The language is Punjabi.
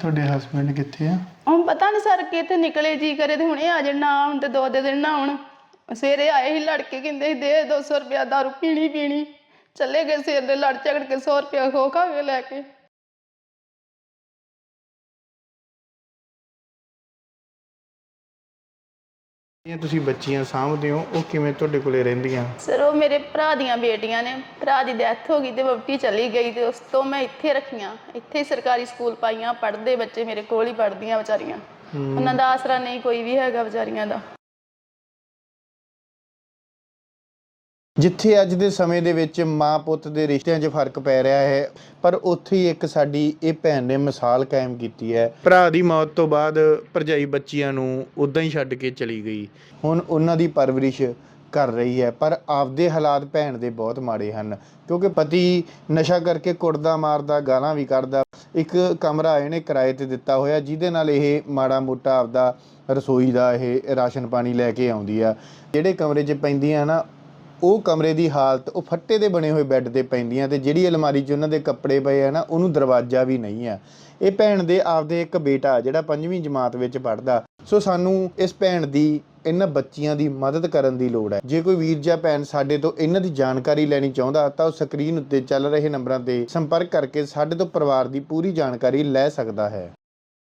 ਤੁਹਾਡੇ ਹਸਬੰਡ ਕਿੱਥੇ ਆ? ਹੁਣ ਪਤਾ ਨਹੀਂ ਸਰ ਕਿੱਥੇ ਨਿਕਲੇ, ਜੀ ਕਰੇ ਤੇ ਹੁਣੇ ਆ ਜਾਣ, ਨਾ ਆਉਣ ਤੇ ਦੋ ਦੇ ਦਿਨ ਨਾ ਆਉਣ। ਸਵੇਰੇ ਆਏ ਸੀ, ਲੜਕੇ ਕਹਿੰਦੇ ਸੀ, ਦੇ 200 ਰੁਪਇਆ ਦਾਰੂ ਪੀਣੀ ਪੀਣੀ। ਚੱਲੇ ਗਏ ਸਵੇਰ ਦੇ, ਲੜ ਝਗੜ ਕੇ 100 ਰੁਪਇਆ ਖੋ ਖਾ ਕੇ ਲੈ ਕੇ। ਇਹ ਤੁਸੀਂ ਬੱਚੀਆਂ ਸਾਂਭਦੇ ਹੋ ਉਹ ਕਿਵੇਂ ਤੁਹਾਡੇ ਕੋਲੇ ਰਹਿੰਦੀਆਂ? ਸਰ ਉਹ ਮੇਰੇ ਭਰਾ ਦੀਆਂ ਬੇਟੀਆਂ ਨੇ। ਭਰਾ ਦੀ ਡੈਥ ਹੋ ਗਈ ਤੇ ਵਹੁਟੀ ਚਲੀ ਗਈ ਤੇ ਉਸ ਤੋਂ ਮੈਂ ਇੱਥੇ ਰੱਖੀਆਂ। ਇੱਥੇ ਹੀ ਸਰਕਾਰੀ ਸਕੂਲ ਪਾਈਆਂ ਪੜ੍ਹਦੇ ਬੱਚੇ ਮੇਰੇ ਕੋਲ ਹੀ ਪੜ੍ਹਦੀਆਂ ਵਿਚਾਰੀਆਂ। ਉਹਨਾਂ ਦਾ ਆਸਰਾ ਨਹੀਂ ਕੋਈ ਵੀ ਹੈਗਾ ਵਿਚਾਰੀਆਂ ਦਾ। ਜਿੱਥੇ ਅੱਜ ਦੇ ਸਮੇਂ ਦੇ ਵਿੱਚ ਮਾਂ ਪੁੱਤ ਦੇ ਰਿਸ਼ਤਿਆਂ 'ਚ ਫ਼ਰਕ ਪੈ ਰਿਹਾ ਹੈ ਪਰ ਉੱਥੇ ਹੀ ਇੱਕ ਸਾਡੀ ਇਹ ਭੈਣ ਨੇ ਮਿਸਾਲ ਕਾਇਮ ਕੀਤੀ ਹੈ। ਭਰਾ ਦੀ ਮੌਤ ਤੋਂ ਬਾਅਦ ਭਰਜਾਈ ਬੱਚੀਆਂ ਨੂੰ ਉਦਾਂ ਹੀ ਛੱਡ ਕੇ ਚਲੀ ਗਈ। ਹੁਣ ਉਹਨਾਂ ਦੀ ਪਰਵਰਿਸ਼ ਕਰ ਰਹੀ ਹੈ ਪਰ ਆਪਦੇ ਹਾਲਾਤ ਭੈਣ ਦੇ ਬਹੁਤ ਮਾੜੇ ਹਨ ਕਿਉਂਕਿ ਪਤੀ ਨਸ਼ਾ ਕਰਕੇ ਕੁੱਟਦਾ ਮਾਰਦਾ ਗਾਲਾਂ ਵੀ ਕੱਢਦਾ ਇੱਕ ਕਮਰਾ ਇਹਨੇ ਕਿਰਾਏ ਤੇ ਦਿੱਤਾ ਹੋਇਆ ਜਿਹਦੇ ਨਾਲ ਇਹ ਮਾੜਾ ਮੋਟਾ ਆਪਦਾ ਰਸੋਈ ਦਾ ਇਹ ਰਾਸ਼ਨ ਪਾਣੀ ਲੈ ਕੇ ਆਉਂਦੀ ਆ। ਜਿਹੜੇ ਕਮਰੇ 'ਚ ਪੈਂਦੀਆਂ ਨਾ ਉਹ ਕਮਰੇ ਦੀ ਹਾਲਤ, ਉਹ ਫੱਟੇ ਦੇ ਬਣੇ ਹੋਏ ਬੈੱਡ ਤੇ ਪੈਂਦੀਆਂ ਤੇ ਜਿਹੜੀ ਅਲਮਾਰੀ 'ਚ ਉਹਨਾਂ ਦੇ ਕੱਪੜੇ ਪਏ ਆ ਨਾ, ਉਹਨੂੰ ਦਰਵਾਜ਼ਾ ਵੀ ਨਹੀਂ ਆ। ਇਹ ਭੈਣ ਦੇ ਆਪਦੇ ਇੱਕ ਬੇਟਾ ਜਿਹੜਾ ਪੰਜਵੀਂ ਜਮਾਤ ਵਿੱਚ ਪੜਦਾ ਸੋ ਸਾਨੂੰ ਇਸ ਭੈਣ ਦੀ, ਇਹਨਾਂ ਬੱਚੀਆਂ ਦੀ ਮਦਦ ਕਰਨ ਦੀ ਲੋੜ ਹੈ। ਜੇ ਕੋਈ ਵੀਰ ਜਾਂ ਭੈਣ ਸਾਡੇ ਤੋਂ ਇਹਨਾਂ ਦੀ ਜਾਣਕਾਰੀ ਲੈਣੀ ਚਾਹੁੰਦਾ ਤਾਂ ਉਹ ਸਕਰੀਨ ਉੱਤੇ ਚੱਲ ਰਹੇ ਨੰਬਰਾਂ ਤੇ ਸੰਪਰਕ ਕਰਕੇ ਸਾਡੇ ਤੋਂ ਪਰਿਵਾਰ ਦੀ ਪੂਰੀ ਜਾਣਕਾਰੀ ਲੈ ਸਕਦਾ ਹੈ।